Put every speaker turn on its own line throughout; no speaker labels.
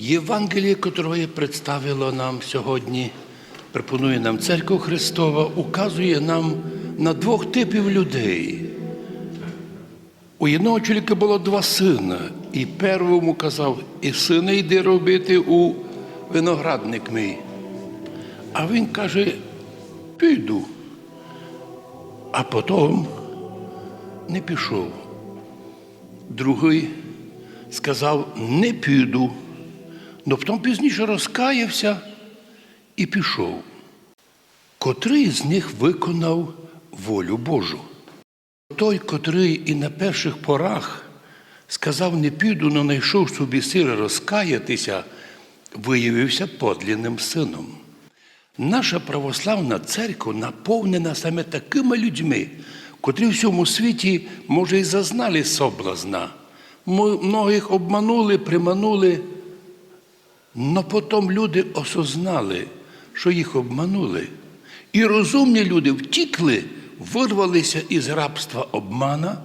Євангеліє, которое представило нам сьогодні, пропонує нам Церква Христова, указує нам на двох типів людей. У одного чоловіка було два сина, і первому казав, і сина йди робити у виноградник мій. А він каже, піду. А потім не пішов. Другий сказав, не піду. Но потім пізніше розкаявся і пішов. Котрий з них виконав волю Божу? Той, котрий і на перших порах сказав не піду, но знайшов собі сили розкаятися, виявився подлінним сином. Наша православна церква наповнена саме такими людьми, котрі в всьому світі, може, і зазнали соблазна. Многих обманули, приманули, но потім люди осознали, що їх обманули. І розумні люди втікли, вирвалися із рабства обмана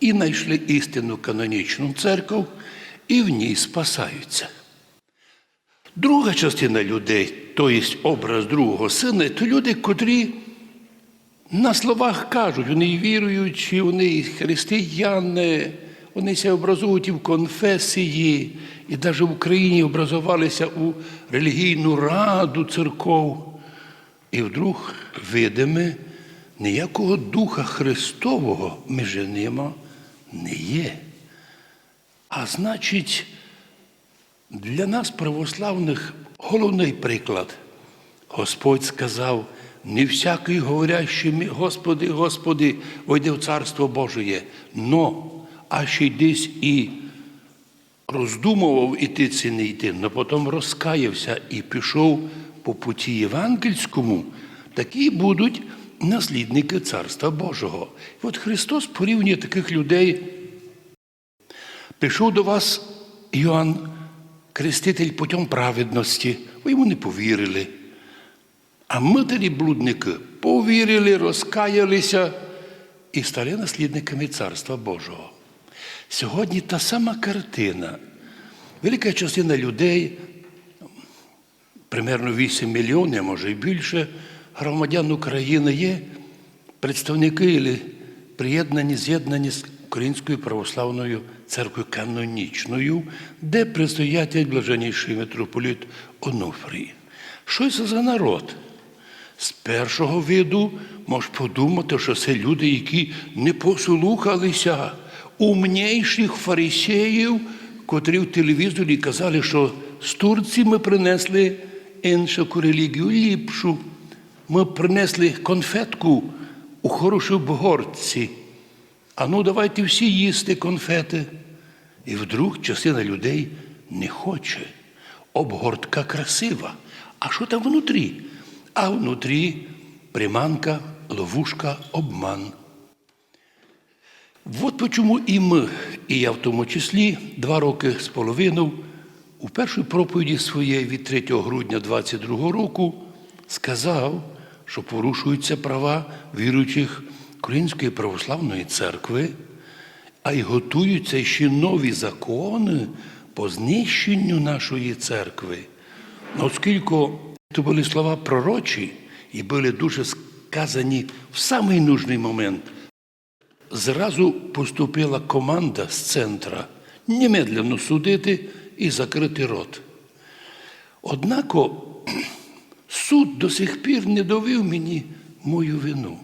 і знайшли істинну канонічну церкву, і в ній спасаються. Друга частина людей, тобто образ другого сина, то люди, котрі на словах кажуть, вони віруючі, вони християни, вони ся образують і в конфесії, і навіть в Україні образувалися у релігійну раду церков. І вдруг видиме, ніякого Духа Христового між ними не є. А значить, для нас, православних, головний приклад. Господь сказав, не всякий говорящий, «Мі- Господи, Господи, войде в Царство Божие, но, а ще й десь і роздумував іти чи не йти, але потім розкаявся і пішов по путі євангельському, такі будуть наслідники Царства Божого. І от Христос порівнює таких людей. Прийшов до вас Йоанн, креститель путем праведності, ви йому не повірили. А матері блудники повірили, розкаялися і стали наслідниками Царства Божого. Сьогодні та сама картина. Велика частина людей, примерно 8 мільйонів, може і більше, громадян України є представники или приєднані, з'єднані з Українською православною церквою канонічною, де предстоятель блаженніший митрополіт Онуфрій. Що це за народ? З першого виду можеш подумати, що це люди, які не послухалися умніших фарисеїв, котрі в телевізорі казали, що з Турції ми принесли іншу релігію, ліпшу. Ми принесли конфетку у хорошій обгорці. А ну давайте всі їсти конфети. І вдруг частина людей не хоче. Обгортка красива. А що там внутрі? А внутрі приманка, ловушка, обман. От почому і ми, і я в тому числі, два роки з половиною, у першій проповіді своєї від 3 грудня 22 року сказав, що порушуються права віруючих Української православної церкви, а й готуються ще нові закони по знищенню нашої церкви. Оскільки це були слова пророчі і були дуже сказані в самий нужний момент, зразу поступила команда з центра немедленно судити і закрити рот. Однако суд до сих пір не довів мені мою вину.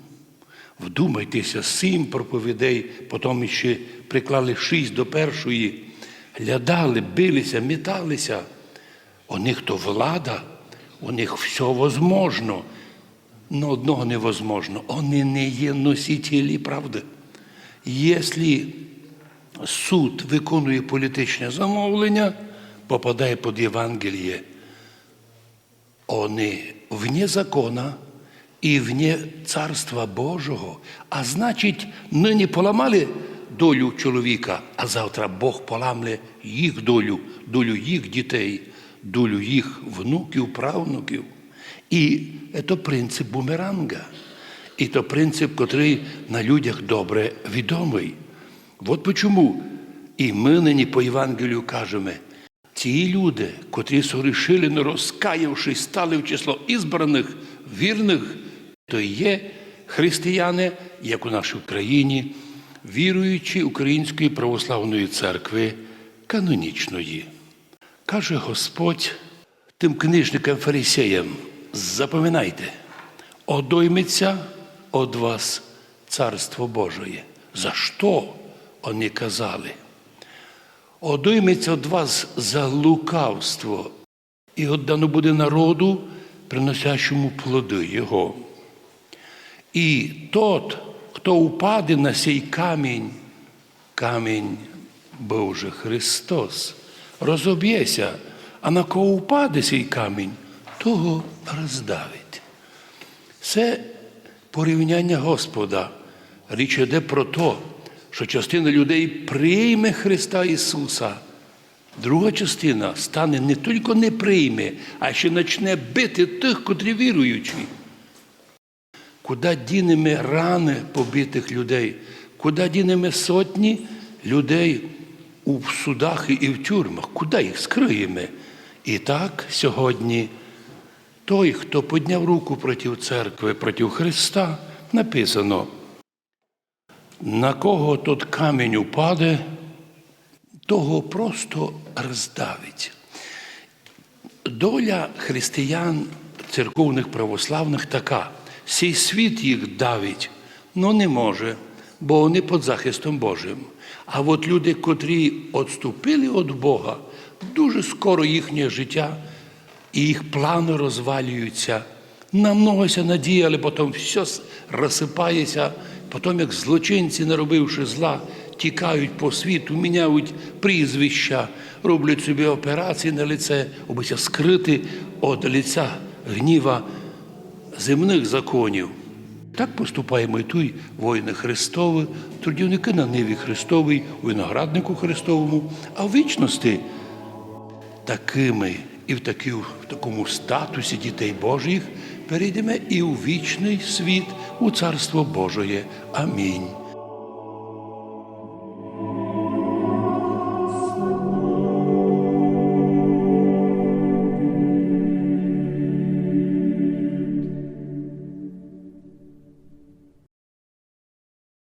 Вдумайтеся, сім проповідей, потім ще приклали шість до першої, глядали, билися, металися. У них то влада, у них все возможно. Но одного невозможно. Вони не є носителі правди. Якщо суд виконує політичне замовлення, попадає під Євангеліє, вони вне закона і вне Царства Божого. А значить, нині поламали долю чоловіка, а завтра Бог поламле їх долю, долю їх дітей, долю їх внуків, правнуків. І це принцип бумеранга. І це принцип, котрий на людях добре відомий. От чому і ми нині по Євангелію кажемо, ті люди, котрі согрішили, не розкаявшись, стали в число ізбраних, вірних, то є християни, як у нашій Україні, віруючі Української православної церкви канонічної. Каже Господь тим книжникам фарисеям, запам'ятайте, одойметься од вас Царство Божие. За що вони казали? Одойметься від вас за лукавство, і отдано буде народу, приносящому плоди Його. І тот, хто упаде на сей камінь, камінь же Христос, розоб'ється, а на кого упаде сей камінь, того роздавить. Це порівняння Господа. Річ йде про те, що частина людей прийме Христа Ісуса. Друга частина стане не тільки не прийме, а ще почне бити тих, котрі віруючі. Куди дінемо рани побитих людей? Куди дінемо сотні людей у судах і в тюрмах? Куди їх скриємо? І так сьогодні той, хто підняв руку проти церкви, проти Христа, написано, на кого тот камінь упаде, того просто роздавить. Доля християн, церковних православних така. Сій світ їх давить, но не може, бо вони під захистом Божим. А от люди, котрі відступили від Бога, дуже скоро їхнє життя і їх плани розвалюються. На многося надіяли, потім все розсипається, потім, як злочинці, наробивши зла, тікають по світу, міняють прізвища, роблять собі операції на лице, аби скрити від лиця гніва земних законів. Так поступаємо і тут воїни Христові, трудівники на ниві Христовій, у винограднику Христовому, а в вічності такими і в, такі, в такому статусі дітей Божих перейдемо і у вічний світ, у Царство Божоє. Амінь.